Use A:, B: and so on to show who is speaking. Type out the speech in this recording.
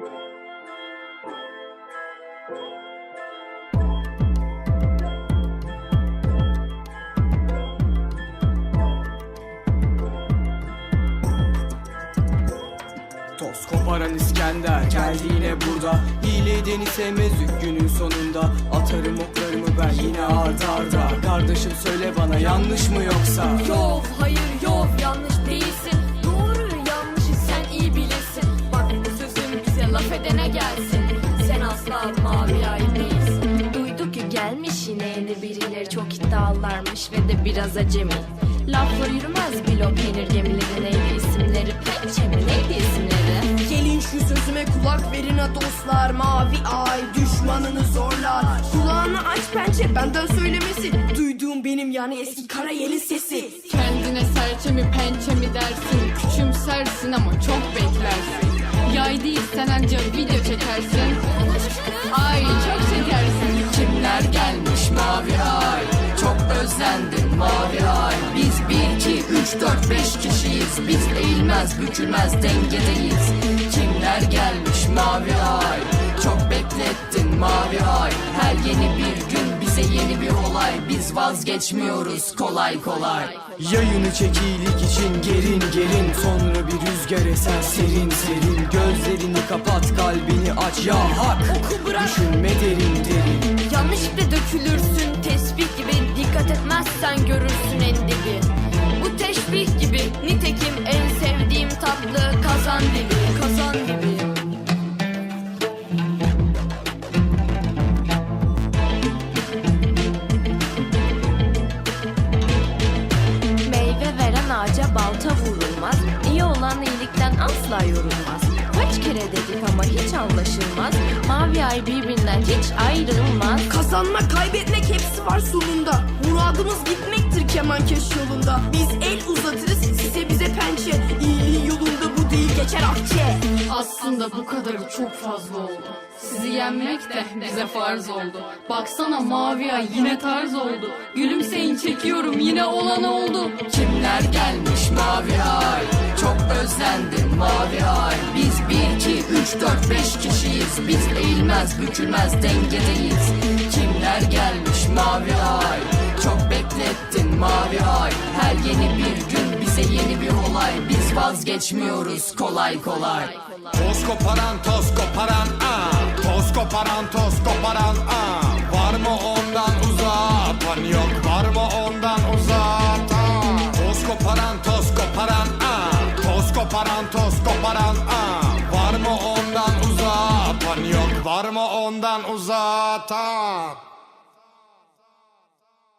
A: Toz koparan İskender geldi yine burada. Hile sevmez günün sonunda. Atarım oklarımı ben yine arda arda. Kardeşim söyle bana yanlış mı yoksa?
B: Yok hayır yok yanlış yeni birileri çok iddialarmış ve de biraz acemi. Lafla yürümez bilo peynir gemileri neydi isimleri Pençe mi neydi isimleri?
C: Gelin şu sözüme kulak verin ha dostlar. Mavi ay düşmanını zorlar. Kulağını aç pençe benden söylemesi. Duyduğum benim yani eski kara yelin sesi.
D: Kendine serçe mi pençe mi dersin? Küçümsersin ama çok beklersin. Yay değil sen anca video çekersin
A: 1, 2, 3, 4, 5 kişiyiz. Biz eğilmez bükülmez dengedeyiz. Kimler gelmiş? Mavi ay. Çok beklettin mavi ay. Her yeni bir gün bize yeni bir olay. Biz vazgeçmiyoruz kolay kolay. Yayını çek iyilik için gerin gerin Sonra bir rüzgar eser serin serin. Gözlerini kapat kalbini aç. Ya hak!
B: Oku bırak.
A: Düşünme derin derin.
B: Yanlış iple dökülürsün. Tesbih gibi Dikkat etmezsen görürsün en dibi asla yorulmaz. Kaç kere dedik ama hiç anlaşılmaz. Mavi ay birbirinden hiç ayrılmaz.
C: Kazanmak kaybetmek hepsi var sonunda. Muradımız gitmektir kemankeş yolunda. Biz el uzatırız size bize pençe. İyiliğin yolunda bu değil geçer akçe.
D: Aslında bu kadarı çok fazla oldu. Sizi yenmek de bize farz oldu. Baksana mavi ay yine tarz oldu. Gülümseyin çekiyorum yine olan oldu.
A: Kimler gelmiş mavi ay? Çok özlendim mavi ay. Biz 1, 2, 3, 4, 5 kişiyiz. Biz eğilmez bükülmez dengedeyiz Kimler gelmiş mavi ay? Çok beklettin mavi ay. Her yeni bir gün bize yeni bir olay. Biz vazgeçmiyoruz kolay kolay.
E: Toz koparan toz koparan aa. Toz koparan toz koparan aa. Var mı ondan Toz koparan aa Var mı ondan uzatan yok? Var mı ondan uzatan